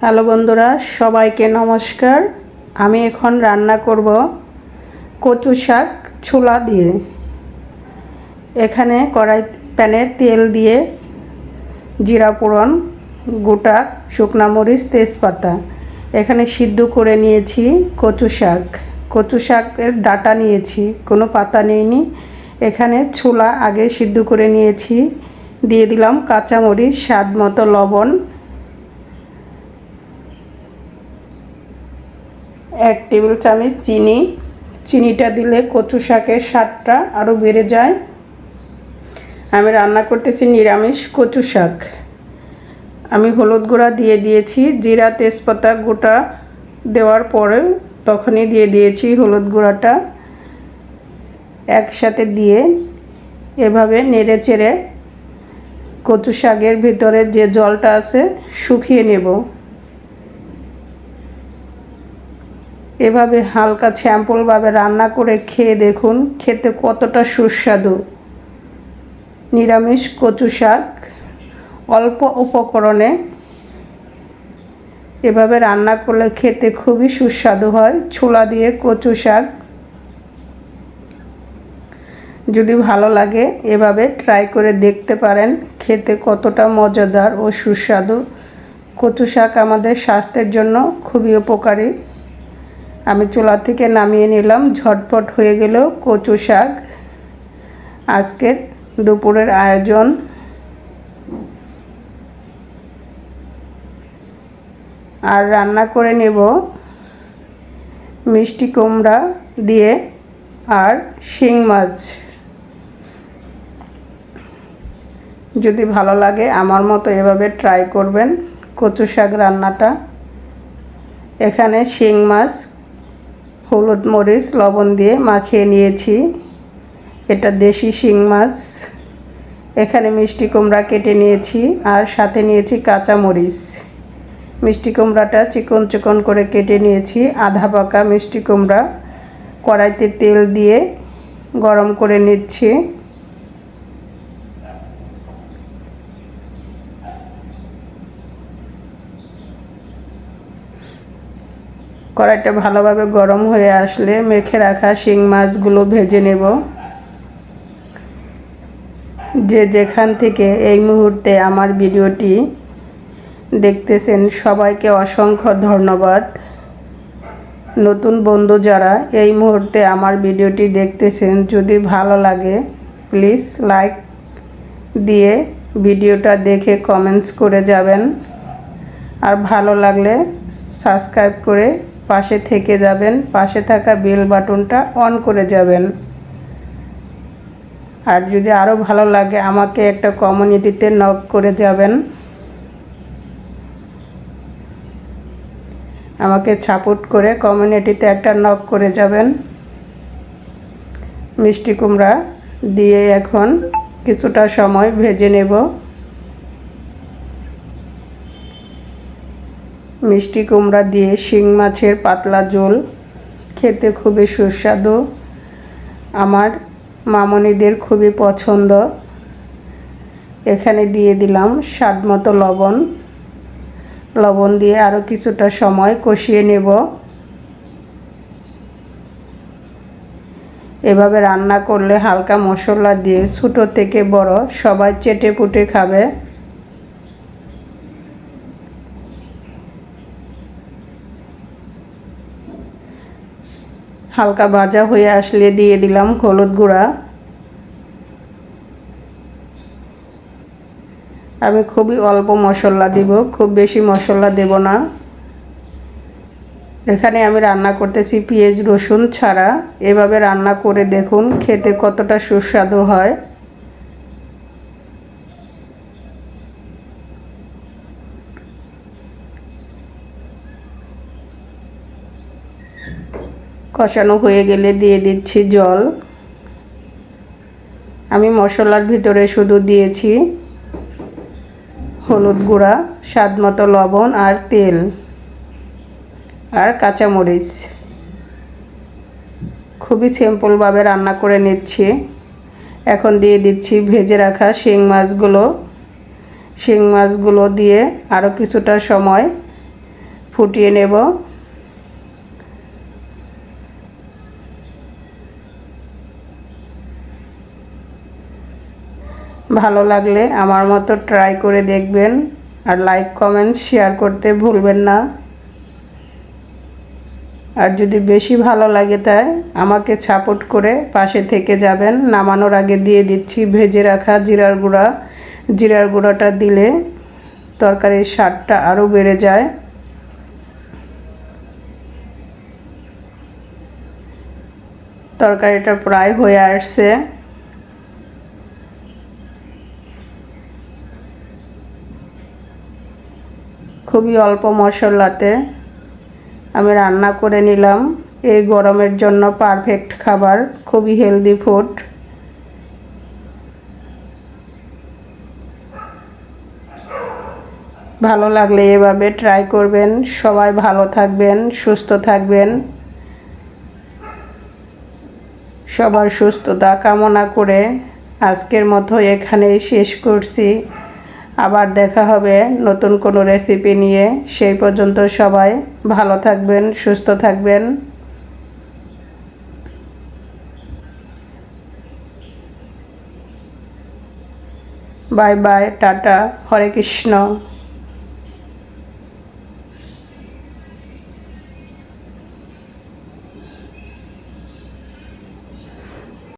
Hello বন্ধুরা, সবাইকে নমস্কার। আমি এখন রান্না করব কচু শাক ছোলা দিয়ে। এখানে কড়াই প্যানে তেল দিয়ে জিরা পোড়ন গোটা শুকনা মরিচ, তেজপাতা। এখানে সিদ্ধ করে নিয়েছি কচু শাক। কচু শাকের ডাটা নিয়েছি, কোনো পাতা নেইনি। এখানে ছোলা আগে সিদ্ধ করে নিয়েছি। দিয়ে দিলাম কাঁচামরিচ, স্বাদ মতো লবণ এক টেবিল চামচ চিনি। চিনিটা দিলে কচু শাকের স্বাদটা আরও বেড়ে যায়। আমি রান্না করতেছি নিরামিষ কচু শাক। আমি হলুদ গুঁড়া দিয়ে দিয়েছি, জিরা, তেজপাতা, গোটা দেওয়ার পরে তখনই দিয়ে দিয়েছি হলুদ গুঁড়াটা। একসাথে দিয়ে এভাবে নেড়ে চেড়ে কচু শাকের ভিতরে যে জলটা আছে শুকিয়ে নেব। এভাবে হালকা স্যাম্পলভাবে রান্না করে খেয়ে দেখুন, খেতে কতটা সুস্বাদু। নিরামিষ কচু শাক, অল্প উপকরণে এভাবে রান্না করলে খেতে খুবই সুস্বাদু হয়। ছোলা দিয়ে কচু শাক যদি ভালো লাগে, এভাবে ট্রাই করে দেখতে পারেন, খেতে কতটা মজাদার ও সুস্বাদু। কচু শাক আমাদের স্বাস্থ্যের জন্য খুবই উপকারী। আমি চুলা থেকে নামিয়ে নিলাম, ঝটপট হয়ে গেল কচু শাক। আজকের দুপুরের আয়োজন। আর রান্না করে নেব মিষ্টি কুমড়া দিয়ে আর শিং মাছ। যদি ভালো লাগে আমার মতো এভাবে ট্রাই করবেন কচু শাক রান্নাটা। এখানে শিং মাছ হলুদ মরিচ, লবণ দিয়ে মাখিয়ে নিয়েছি। এটা দেশি শিং মাছ। এখানে মিষ্টি কুমড়া কেটে নিয়েছি আর সাথে নিয়েছি কাঁচা মরিচ। মিষ্টি কুমড়াটা চিকন চিকন করে কেটে নিয়েছি, আধা পাকা মিষ্টি কুমড়া। কড়াইতে তেল দিয়ে গরম করে নিচ্ছি। কড়াইটা ভালোভাবে গরম হয়ে আসলে মেখে রাখা শিং মাছগুলো ভেজে নেব। যে যেখান থেকে এই মুহূর্তে আমার ভিডিওটি দেখতেছেন, সবাইকে অসংখ্য ধন্যবাদ। নতুন বন্ধু যারা এই মুহূর্তে আমার ভিডিওটি দেখতেছেন, যদি ভালো লাগে, প্লিজ লাইক দিয়ে ভিডিওটা দেখে কমেন্টস করে যাবেন। আর ভালো লাগলে সাবস্ক্রাইব করে পাশে থেকে যাবেন, পাশে থাকা বেল বাটনটা অন করে যাবেন। আর যদি আরও ভালো লাগে, আমাকে একটা কমিউনিটিতে নক করে যাবেন। আমাকে সাপোর্ট করে কমিউনিটিতে একটা নক করে যাবেন। মিষ্টি কুমড়া দিয়ে এখন কিছুটা সময় ভেজে নেব। মিষ্টি কুমড়া দিয়ে শিং মাছের পাতলা ঝোল খেতে খুবই সুস্বাদু। আমার মামনিদের খুবই পছন্দ। এখানে দিয়ে দিলাম স্বাদ মতো লবণ। লবণ দিয়ে আরও কিছুটা সময় কষিয়ে নেব। এভাবে রান্না করলে হালকা মশলা দিয়ে ছোটো থেকে বড় সবাই চেটে পুটে খাবে। হালকা ভাজা হয়ে আসলে দিয়ে দিলাম হলুদ গুঁড়া। আমি খুবই অল্প মশলা দিব, খুব বেশি মশলা দেব না। এখানে আমি রান্না করতেছি পেঁয়াজ রসুন ছাড়া। এভাবে রান্না করে দেখুন খেতে কতটা সুস্বাদু হয়। কষানো হয়ে গেলে দিয়ে দিচ্ছি জল। আমি মশলার ভিতরে শুধু দিয়েছি হলুদ গুঁড়া, স্বাদ মতো লবণ আর তেল আর কাঁচামরিচ। খুবই সিম্পলভাবে রান্না করে নিচ্ছি। এখন দিয়ে দিচ্ছি ভেজে রাখা শিং মাছগুলো। শিং মাছগুলো দিয়ে আরও কিছুটা সময় ফুটিয়ে নেব। ভালো লাগলে আমার মতো ট্রাই করে দেখবেন আর লাইক কমেন্ট শেয়ার করতে ভুলবেন না। আর যদি বেশি ভালো লাগে তাই আমাকে সাপোর্ট করে পাশে থেকে যাবেন। নামানোর আগে দিয়ে দিচ্ছি ভেজে রাখা জিরার গুঁড়া। জিরার গুঁড়াটা দিলে তরকারির স্বাদটা আরও বেড়ে যায়। তরকারিটা প্রায় হয়ে আসছে। খুবই অল্প মশলাতে আমি রান্না করে নিলাম। এই গরমের জন্য পারফেক্ট খাবার, খুবই হেলদি ফুড ভালো লাগলে এভাবে ট্রাই করবেন। সবাই ভালো থাকবেন, সুস্থ থাকবেন। সবার সুস্থতা কামনা করে আজকের মতো এখানেই শেষ করছি। আবার দেখা হবে নতুন কোনো রেসিপি নিয়ে। সেই পর্যন্ত সবাই ভালো থাকবেন, সুস্থ থাকবেন। Bye bye, tata, Hare Krishna.